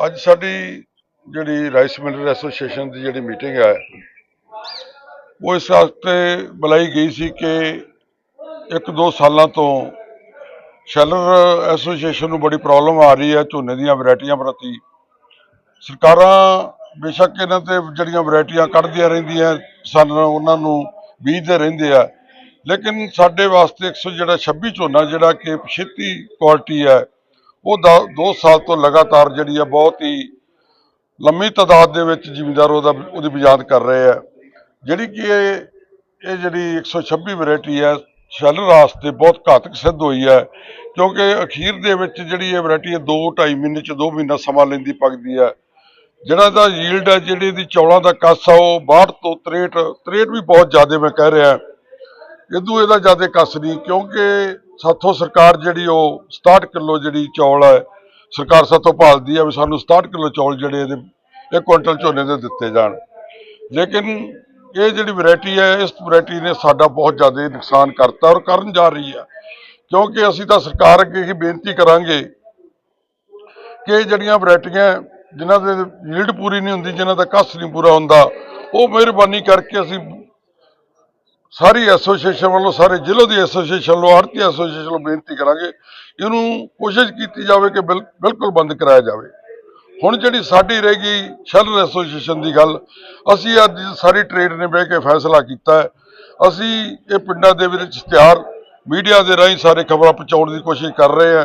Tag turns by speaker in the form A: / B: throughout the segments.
A: ਅੱਜ ਸਾਡੀ ਜਿਹੜੀ ਰਾਈਸ ਮਿਲਰ ਐਸੋਸੀਏਸ਼ਨ ਦੀ ਜਿਹੜੀ ਮੀਟਿੰਗ ਹੈ, ਉਹ ਇਸ ਵਾਸਤੇ ਬੁਲਾਈ ਗਈ ਸੀ ਕਿ ਇੱਕ ਦੋ ਸਾਲਾਂ ਤੋਂ ਸ਼ੈਲਰ ਐਸੋਸੀਏਸ਼ਨ ਨੂੰ ਬੜੀ ਪ੍ਰੋਬਲਮ ਆ ਰਹੀ ਹੈ, ਝੋਨੇ ਦੀਆਂ ਵੈਰਾਈਟੀਆਂ ਪ੍ਰਤੀ। ਸਰਕਾਰਾਂ ਬੇਸ਼ੱਕ ਇਹਨਾਂ ਤੇ ਜਿਹੜੀਆਂ ਵੈਰਾਈਟੀਆਂ ਕੱਢਦੀਆਂ ਰਹਿੰਦੀਆਂ ਕਿਸਾਨਾਂ ਉਹਨਾਂ ਨੂੰ ਬੀਜਦੇ ਰਹਿੰਦੇ ਆ। ਲੇਕਿਨ ਸਾਡੇ ਵਾਸਤੇ 100 ਜਿਹੜਾ 26 ਝੋਨਾ ਜਿਹੜਾ ਕਿ ਛੇਤੀ ਕੁਆਲਿਟੀ ਹੈ ਉਹ 2 ਸਾਲ ਤੋਂ ਲਗਾਤਾਰ ਜਿਹੜੀ ਆ ਬਹੁਤ ਹੀ ਲੰਮੀ ਤਾਦਾਦ ਦੇ ਵਿੱਚ ਜ਼ਿਮੀਂਦਾਰ ਉਹਦਾ ਉਹਦੀ ਬਿਜਾਤ ਕਰ ਰਹੇ ਆ। ਜਿਹੜੀ ਕਿ ਇਹ ਇਹ ਜਿਹੜੀ 126 ਵੈਰਾਈਟੀ ਹੈ ਸ਼ੈਲ ਰਾਸ 'ਤੇ ਬਹੁਤ ਘਾਤਕ ਸਿੱਧ ਹੋਈ ਹੈ ਕਿਉਂਕਿ ਅਖੀਰ ਦੇ ਵਿੱਚ ਜਿਹੜੀ ਇਹ ਵੈਰਾਈਟੀ ਹੈ 2 2.5 ਮਹੀਨੇ ਚ 2 ਮਹੀਨਾ ਸਮਾਂ ਲੈਂਦੀ ਪੱਕਦੀ ਹੈ ਜਿਹੜਾ ਦਾ ਯੀਲਡ ਹੈ ਜਿਹੜੀ ਦੀ ਚੌਲਾਂ ਦਾ ਕੱਸ ਆ, ਉਹ 62 ਤੋਂ 63 63 ਵੀ ਬਹੁਤ ਜ਼ਿਆਦਾ ਮੈਂ ਕਹਿ ਰਿਹਾ। ਇਦੋਂ ਇਹਦਾ ਜ਼ਿਆਦਾ ਕੱਸ ਨਹੀਂ, ਕਿਉਂਕਿ ਸਾਥੋਂ ਸਰਕਾਰ ਜਿਹੜੀ ਉਹ 67 ਕਿਲੋ ਜਿਹੜੀ ਚੌਲ ਹੈ, ਸਰਕਾਰ ਸਾਥੋਂ ਭਾਲਦੀ ਹੈ ਵੀ ਸਾਨੂੰ 67 ਕਿਲੋ ਚੌਲ ਜਿਹੜੇ ਇਹਦੇ ਇੱਕ ਕੁਇੰਟਲ ਝੋਨੇ ਦੇ ਦਿੱਤੇ ਜਾਣ। ਲੇਕਿਨ ਇਹ ਜਿਹੜੀ ਵੈਰਾਈਟੀ ਹੈ, ਇਸ ਵੈਰਾਈਟੀ ਨੇ ਸਾਡਾ ਬਹੁਤ ਜ਼ਿਆਦਾ ਨੁਕਸਾਨ ਕਰਤਾ ਔਰ ਕਰਨ ਜਾ ਰਹੀ ਹੈ। ਕਿਉਂਕਿ ਅਸੀਂ ਤਾਂ ਸਰਕਾਰ ਅੱਗੇ ਹੀ ਬੇਨਤੀ ਕਰਾਂਗੇ ਕਿ ਜਿਹੜੀਆਂ ਵੈਰਾਈਟੀਆਂ ਜਿਨ੍ਹਾਂ ਦੇ ਯੀਲਡ ਪੂਰੀ ਨਹੀਂ ਹੁੰਦੀ, ਜਿਨ੍ਹਾਂ ਦਾ ਕੱਸ ਨਹੀਂ ਪੂਰਾ ਹੁੰਦਾ, ਉਹ ਮਿਹਰਬਾਨੀ ਕਰਕੇ ਅਸੀਂ ਸਾਰੀ ਐਸੋਸੀਏਸ਼ਨ ਵੱਲੋਂ, ਸਾਰੇ ਜ਼ਿਲ੍ਹੇ ਦੀ ਐਸੋਸੀਏਸ਼ਨ ਵੱਲੋਂ ਆੜਤੀ ਐਸੋਸੀਏਸ਼ਨ ਵੱਲੋਂ ਬੇਨਤੀ ਕਰਾਂਗੇ ਇਹਨੂੰ ਕੋਸ਼ਿਸ਼ ਕੀਤੀ ਜਾਵੇ ਕਿ ਬਿਲ- ਬਿਲਕੁਲ ਬੰਦ ਕਰਾਇਆ ਜਾਵੇ। ਹੁਣ ਜਿਹੜੀ ਸਾਡੀ ਰਹਿ ਗਈ ਸ਼ੈਲਰ ਐਸੋਸੀਏਸ਼ਨ ਦੀ ਗੱਲ, ਅਸੀਂ ਅੱਜ ਸਾਰੀ ਟ੍ਰੇਡ ਨੇ ਬਹਿ ਕੇ ਫੈਸਲਾ ਕੀਤਾ ਅਸੀਂ ਇਹ ਪਿੰਡਾਂ ਦੇ ਵਿੱਚ ਇਸ਼ਤਿਹਾਰ, ਮੀਡੀਆ ਦੇ ਰਾਹੀਂ ਸਾਰੇ ਖਬਰਾਂ ਪਹੁੰਚਾਉਣ ਦੀ ਕੋਸ਼ਿਸ਼ ਕਰ ਰਹੇ ਹਾਂ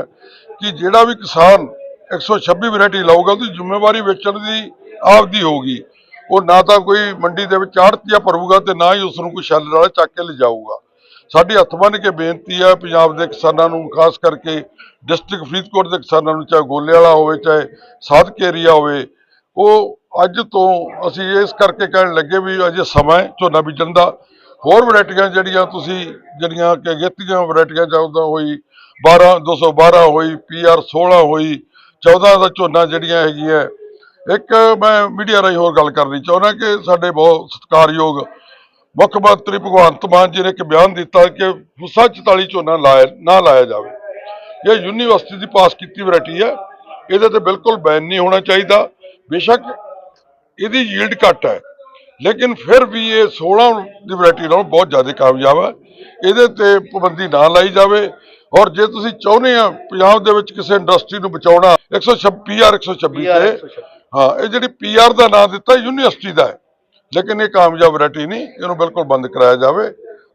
A: ਕਿ ਜਿਹੜਾ ਵੀ ਕਿਸਾਨ 126 ਵੈਰਾਈਟੀ ਲਾਊਗਾ, ਉਹਦੀ ਜ਼ਿੰਮੇਵਾਰੀ ਵੇਚਣ ਦੀ ਆਪਦੀ ਹੋਊਗੀ। ਉਹ ਨਾ ਤਾਂ ਕੋਈ ਮੰਡੀ ਦੇ ਵਿੱਚ ਆੜਤੀਆ ਭਰੂਗਾ ਤੇ ਨਾ ਹੀ ਉਸ ਨੂੰ ਕੋਈ ਛੱਲ ਨਾਲ ਚੱਕ ਕੇ ਲਿਜਾਊਗਾ। ਸਾਡੀ ਹੱਥ ਬੰਨ੍ਹ ਕੇ ਬੇਨਤੀ ਆ ਪੰਜਾਬ ਦੇ ਕਿਸਾਨਾਂ ਨੂੰ, ਖਾਸ ਕਰਕੇ ਡਿਸਟ੍ਰਿਕਟ ਫਰੀਦਕੋਟ ਦੇ ਕਿਸਾਨਾਂ ਨੂੰ, ਚਾਹੇ ਗੋਲੇ ਵਾਲਾ ਹੋਵੇ, ਚਾਹੇ ਸਾਧਕ ਏਰੀਆ ਹੋਵੇ, ਉਹ ਅੱਜ ਤੋਂ ਅਸੀਂ ਇਸ ਕਰਕੇ ਕਹਿਣ ਲੱਗੇ ਵੀ ਅਜੇ ਸਮਾਂ ਹੈ, ਝੋਨਾ ਬੀਜਣ ਦਾ। ਹੋਰ ਵੈਰਾਈਟੀਆਂ ਜਿਹੜੀਆਂ ਤੁਸੀਂ, ਜਿਹੜੀਆਂ ਕਿ ਅਗੇਤੀਆਂ ਵੈਰਾਈਟੀਆਂ ਚਾਹੁੰਦਾ ਹੋਈ 12 212 ਹੋਈ ਪੀਆਰ 16 ਹੋਈ 14 ਦਾ ਝੋਨਾ ਜਿਹੜੀਆਂ ਹੈਗੀਆਂ ਇੱਕ ਮੈਂ ਮੀਡੀਆ ਰਾਹੀਂ ਹੋਰ ਗੱਲ ਕਰਨੀ ਚਾਹੁੰਦਾ ਕਿ ਸਾਡੇ ਬਹੁਤ ਸਤਿਕਾਰਯੋਗ ਮੁੱਖ ਮੰਤਰੀ ਭਗਵੰਤ ਮਾਨ ਜੀ ਨੇ ਇੱਕ ਬਿਆਨ ਦਿੱਤਾ ਕਿ ਫੁੱਸਾ 44 ਝੋਨਾ ਲਾਇਆ, ਨਾ ਲਾਇਆ ਜਾਵੇ। ਇਹ ਯੂਨੀਵਰਸਿਟੀ ਦੀ ਪਾਸ ਕੀਤੀ ਵੈਰਾਈਟੀ ਹੈ। ਇਹਦੇ ਤੇ ਬਿਲਕੁਲ ਬੈਨ ਨਹੀਂ ਹੋਣਾ ਚਾਹੀਦਾ। ਬੇਸ਼ੱਕ ਇਹਦੀ ਯੀਲਡ ਘੱਟ ਹੈ। ਲੇਕਿਨ ਫਿਰ ਵੀ ਇਹ 16 ਦੀ ਵੈਰਾਈਟੀ ਨਾਲੋਂ ਬਹੁਤ ਜ਼ਿਆਦਾ ਕਾਮਯਾਬ ਹੈ। ਇਹਦੇ ਤੇ ਪਾਬੰਦੀ ਨਾ ਲਾਈ ਜਾਵੇ। ਔਰ ਜੇ ਤੁਸੀਂ ਚਾਹੁੰਦੇ ਆ ਪੰਜਾਬ ਦੇ ਵਿੱਚ ਕਿਸੇ ਇੰਡਸਟਰੀ ਨੂੰ ਬਚਾਉਣਾ 126 ਪੀਆਰ 126 ਤੇ ਹਾਂ, ਇਹ ਜਿਹੜੀ ਪੀਆਰ ਦਾ ਨਾਮ ਦਿੱਤਾ ਯੂਨੀਵਰਸਿਟੀ ਦਾ ਹੈ। ਲੇਕਿਨ ਇਹ ਕਾਮਯਾਬ ਵੈਰਾਈਟੀ ਨਹੀਂ, ਇਹਨੂੰ ਬਿਲਕੁਲ ਬੰਦ ਕਰਾਇਆ ਜਾਵੇ।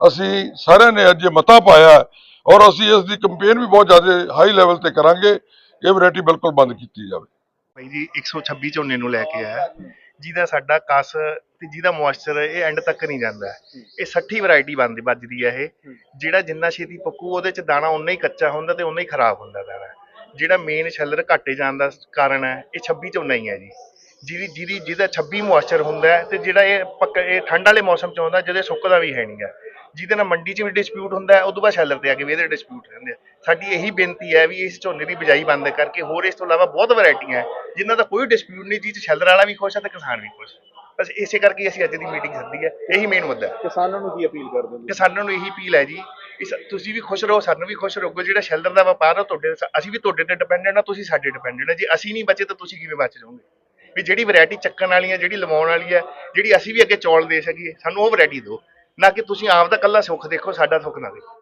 A: ਅਸੀਂ ਸਾਰਿਆਂ ਨੇ ਅੱਜ ਮਤਾ ਪਾਇਆ ਔਰ ਅਸੀਂ ਇਸ ਦੀ ਕੰਪੇਨ ਵੀ ਬਹੁਤ ਜ਼ਿਆਦਾ ਹਾਈ ਲੈਵਲ ਤੇ ਕਰਾਂਗੇ ਇਹ ਵੈਰਾਈਟੀ ਬਿਲਕੁਲ ਬੰਦ ਕੀਤੀ ਜਾਵੇ।
B: ਭਾਈ ਜੀ 126 ਝੋਨੇ ਨੂੰ ਲੈ ਕੇ ਆਇਆ। ਜਿਹਦਾ ਸਾਡਾ ਕਸ ਤੇ ਜਿਹਦਾ ਮੋਇਸਚਰ ਇਹ ਐਂਡ ਤੱਕ ਨਹੀਂ ਜਾਂਦਾ ਇਹ 60 ਵੈਰਾਈਟੀ ਬਣਦੀ ਵੱਜਦੀ ਹੈ ਇਹ। ਜਿਹੜਾ ਜਿੰਨਾ ਛੇਤੀ ਪੱਕੂ, ਉਹਦੇ ਚ ਦਾਣਾ ਉਨਾ ਹੀ ਕੱਚਾ ਹੁੰਦਾ ਤੇ ਉਨਾ ਹੀ ਖਰਾਬ ਹੁੰਦਾ ਦਾਣਾ ਜਿਹੜਾ ਮੇਨ ਛੱਲਰ ਘਾਟੇ ਜਾਣ ਦਾ ਕਾਰਨ ਹੈ, ਇਹ 26 ਝੋਨਾ ਹੀ ਹੈ ਜੀ। ਜਿਹਦੀ ਜਿਹਦੀ, ਜਿਹਦਾ 26 ਮੋਇਸਚਰ ਹੁੰਦਾ ਹੈ ਤੇ ਜਿਹੜਾ ਇਹ ਪੱਕ, ਇਹ ਠੰਡ ਵਾਲੇ ਮੌਸਮ ਚ ਹੁੰਦਾ ਜਦੋਂ ਇਹ ਸੁੱਕਦਾ ਵੀ ਹੈ ਨਹੀਂ ਹੈ। ਜਿਹਦੇ ਨਾਲ ਮੰਡੀ 'ਚ ਵੀ ਡਿਸਪਿਊਟ ਹੁੰਦਾ ਹੈ, ਉਦੋਂ ਬਾਅਦ ਸ਼ੈਲਰ ਤੇ ਆ ਕੇ ਵੀ ਇਹਦੇ ਡਿਸਪਿਊਟ ਰਹਿੰਦੇ ਆ। ਸਾਡੀ ਇਹੀ ਬੇਨਤੀ ਹੈ ਵੀ ਇਸ ਝੋਨੇ ਦੀ ਬਿਜਾਈ ਬੰਦ ਕਰਕੇ ਹੋਰ ਇਸ ਤੋਂ ਇਲਾਵਾ ਬਹੁਤ ਵੈਰਾਈਟੀਆਂ ਹੈ, ਜਿਨ੍ਹਾਂ ਦਾ ਕੋਈ ਡਿਸਪਿਊਟ ਨਹੀਂ ਜਿਹ 'ਚ ਸ਼ੈਲਰ ਵਾਲਾ ਵੀ ਖੁਸ਼ ਹੈ ਤੇ ਕਿਸਾਨ ਵੀ ਖੁਸ਼। ਬਸ ਇਸੇ ਕਰਕੇ ਅਸੀਂ ਅੱਜ ਦੀ ਮੀਟਿੰਗ ਸੱਦੀ ਹੈ ਇਹੀ ਮੇਨ ਮੁੱਦਾ ਹੈ।
C: ਕਿਸਾਨਾਂ ਨੂੰ ਕੀ ਅਪੀਲ ਕਰਦੇ ਹੋ
B: ਕਿਸਾਨਾਂ ਨੂੰ ਇਹੀ ਅਪੀਲ ਹੈ ਜੀ ਇਸ ਤੁਸੀਂ ਵੀ ਖੁਸ਼ ਰਹੋ ਸਾਨੂੰ ਵੀ ਖੁਸ਼ ਰਹੋਗੇ ਜਿਹੜਾ ਸ਼ੈਲਰ ਦਾ ਵਪਾਰ ਹੈ ਤੁਹਾਡੇ ਅਸੀਂ ਵੀ ਤੁਹਾਡੇ ਤੇ ਡਿਪੈਂਡੈਂਟ ਆ ਤੁਸੀਂ ਸਾਡੇ ਡਿਪੈਂਡੈਂਟ ਆ। ਜੇ ਅਸੀਂ ਨਹੀਂ ਬਚੇ ਤਾਂ ਤੁਸੀਂ ਕਿਵੇਂ ਬਚ ਜਾਓਗੇ? ਵੀ ਜਿਹੜੀ ਵੈਰਾਈਟੀ ਚੱਕਣ ਵਾਲੀ ਹੈ ਜਿਹੜੀ ਲਵਾਉਣ ਵਾਲੀ ਹੈ ਜਿਹੜੀ ਅਸੀਂ ਵੀ ਅੱਗੇ ਚੌਲ ਦੇ ਸਕੀਏ ਸਾਨੂੰ ਉਹ ਵੈਰਾਈਟੀ ਦਿਓ। ਨਾ ਕਿ ਤੁਸੀਂ ਆਪ ਦਾ ਕੱਲਾ ਸੁੱਖ ਦੇਖੋ ਸਾਡਾ ਸੁੱਖ ਨਾ ਦੇਖੋ।